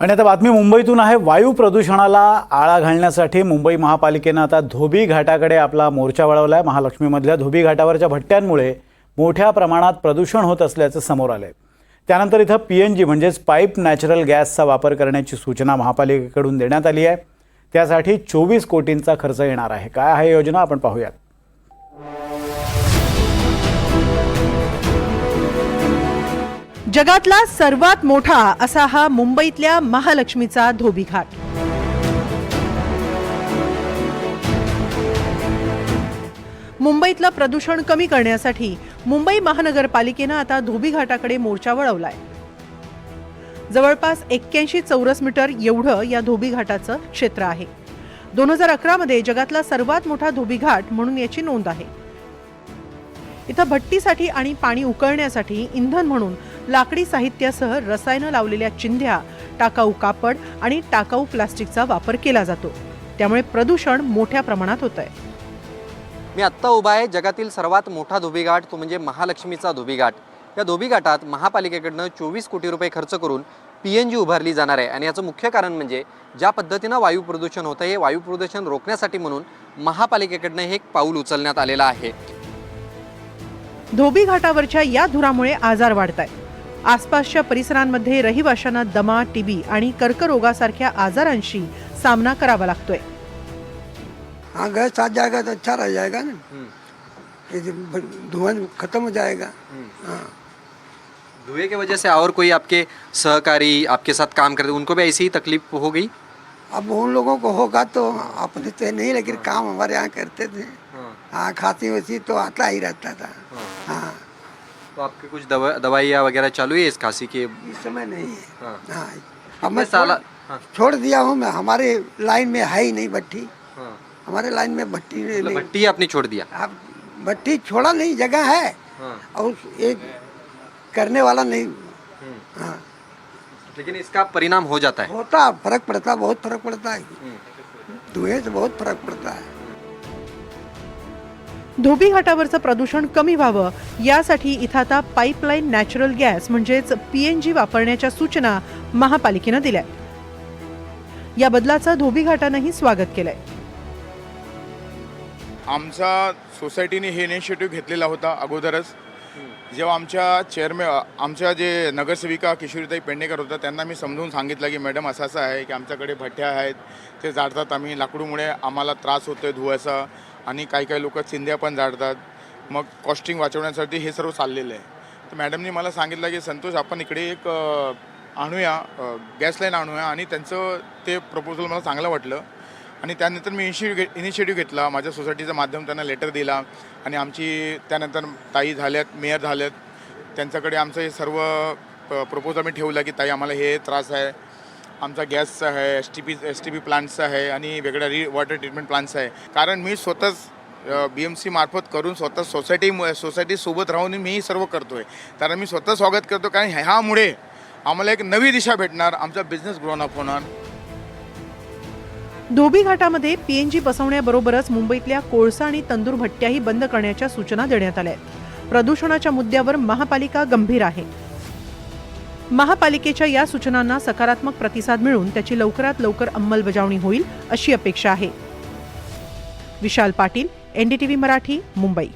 आणि आता बातमी मुंबईतून आहे. वायू प्रदूषणाला आळा घालण्यासाठी मुंबई महापालिकेनं आता धोबी घाटाकडे आपला मोर्चा वळवला आहे महालक्ष्मीमधल्या धोबी घाटावरच्या भट्ट्यांमुळे मोठ्या प्रमाणात प्रदूषण होत असल्याचं समोर आलं आहे त्यानंतर इथं पी एन जी म्हणजेच पाईप नॅचरल गॅसचा वापर करण्याची सूचना महापालिकेकडून देण्यात आली आहे. त्यासाठी चोवीस कोटींचा खर्च येणार आहे. काय आहे योजना? आपण पाहूयात. जगातला सर्वात मोठा असा हा मुंबईतल्या महालक्ष्मीचा धोबी घाट मुंबईतलं प्रदूषण कमी करण्यासाठी मुंबई महानगरपालिकेनं आता धोबी घाटाकडे मोर्चा वळवलाय. जवळपास एक्क्याऐंशी चौरस मीटर एवढं या धोबी घाटाचं क्षेत्र आहे. दोन हजार अकरामध्ये जगातला सर्वात मोठा धोबी घाट म्हणून याची नोंद आहे. इथं भट्टीसाठी आणि पाणी उकळण्यासाठी इंधन म्हणून लाकडी साहित्यासह रसायनं लावलेल्या चिंध्या टाकाऊ कापड आणि टाकाऊ प्लास्टिकचा वापर केला जातो. त्यामुळे प्रदूषण मोठ्या प्रमाणात होत आहे मी आत्ता उभा आहे जगातील सर्वात मोठा धोबीघाट तो म्हणजे महालक्ष्मीचा धोबीघाट. या धोबीघाटात महापालिकेकडनं चोवीस कोटी रुपये खर्च करून पी एन जी उभारली जाणार आहे. आणि याचं मुख्य कारण म्हणजे ज्या पद्धतीनं वायू प्रदूषण होतं हे वायू प्रदूषण रोखण्यासाठी म्हणून महापालिकेकडनं हे एक पाऊल उचलण्यात आलेलं आहे. धोबी घाटावरच्या या धुरामुळे आजार वाढत आहेत आसपासच्या परिसरांमध्ये रहिवाशांना दमा टीबी आणि कर्करोगासारख्या आजारांशी सामना करावा लागतोय. हाँ गैस साथ जाएगा तो अच्छा रह जाएगा ना ये जो ब- धुआं खत्म हो जाएगा हाँ. धुएं की वजह से और कोई आपके सहकारी आपके साथ काम करते उनको भी ऐसी ही तकलीफ हो गई? अब उन लोगों को होगा तो अपने तो नहीं लेकिन काम हमारे यहाँ करते थे। हाँ। खांसी वसी तो आता ही रहता था। हाँ। तो आपके कुछ दवा दवाइयाँ वगैरह चालू है इस खांसी के? इस समय नहीं है। हाँ। हाँ। अब मैं कितने साल छोड़, हाँ, छोड़ दिया हूँ मैं। हमारे लाइन में है ही नहीं भट्टी। हाँ। हमारे लाइन में भट्टी नहीं मतलब भट्टी आपने छोड़ दिया? अब भट्टी छोड़ा नहीं जगह है। हाँ। और एक करने वाला नहीं। हाँ। लेकिन इसका परिणाम हो जाता है। होता फ़र्क पड़ता बहुत फ़र्क पड़ता है। धुएँ से बहुत फ़र्क पड़ता है। धोबी घाटावरचं प्रदूषण कमी व्हावं यासाठी इथं आता पाईपलाईन नॅचरल गॅस म्हणजेच पीएनजी वापरण्याच्या सूचना महापालिकेनं दिल्या या बदलाचं धोबी घाटानंही स्वागत केलंय. आमचा सोसायटीने हे इनिशिएटिव्ह घेतलेला होता अगोदरच. जेव्हा आमच्या चेअरमॅन आमच्या जे नगरसेविका किशोरीताई पेडणेकर होत्या त्यांना मी समजून सांगितलं की मॅडम असं असं आहे की आमच्याकडे भट्ट्या आहेत ते जाळतात आम्ही लाकडूमुळे आम्हाला त्रास होतो आहे धुवायचा आणि काही काही लोक चिंध्या पण जाळतात मग कॉस्टिंग वाचवण्यासाठी हे सर्व चाललेलं आहे. तर मॅडमनी मला सांगितलं की संतोष आपण इकडे एक आणूया गॅस लाईन आणूया. आणि त्यांचं ते प्रपोजल मला चांगलं वाटलं. आणि त्यानंतर मी इनिशिएटिव्ह इनिशिएटिव्ह घेतला. माझ्या सोसायटीचं माध्यम त्यांना लेटर दिला. आणि आमची त्यानंतर ताई झाल्यात मेयर झाल्यात. त्यांच्याकडे आमचं हे सर्व प्रपोजल मी ठेवलं की ताई आम्हाला हे त्रास आहे. आमचा गॅसचा आहे S T P S T P प्लांटचा आहे आणि वेगळ्या रि वॉटर ट्रीटमेंट प्लांटचा आहे. कारण मी स्वतःच बी एम सी मार्फत करून स्वतः सोसायटी सोसायटीसोबत राहून मी सर्व करतो आहे कारण मी स्वतः स्वागत करतो कारण ह्यामुळे आम्हाला एक नवी दिशा भेटणार आमचा बिझनेस ग्रोन अप होणार. धोबी घाटामध्ये पीएनजी बसवण्याबरोबरच मुंबईतल्या कोळसा आणि तंदूर भट्ट्याही बंद करण्याच्या सूचना देण्यात आल्या आहेत. प्रदूषणाच्या मुद्द्यावर महापालिका गंभीर आहे. महापालिकेच्या या सूचनांना सकारात्मक प्रतिसाद मिळून त्याची लवकरात लवकर अंमलबजावणी होईल अशी अपेक्षा आहे. विशाल पाटील एनडीटीव्ही मराठी मुंबई.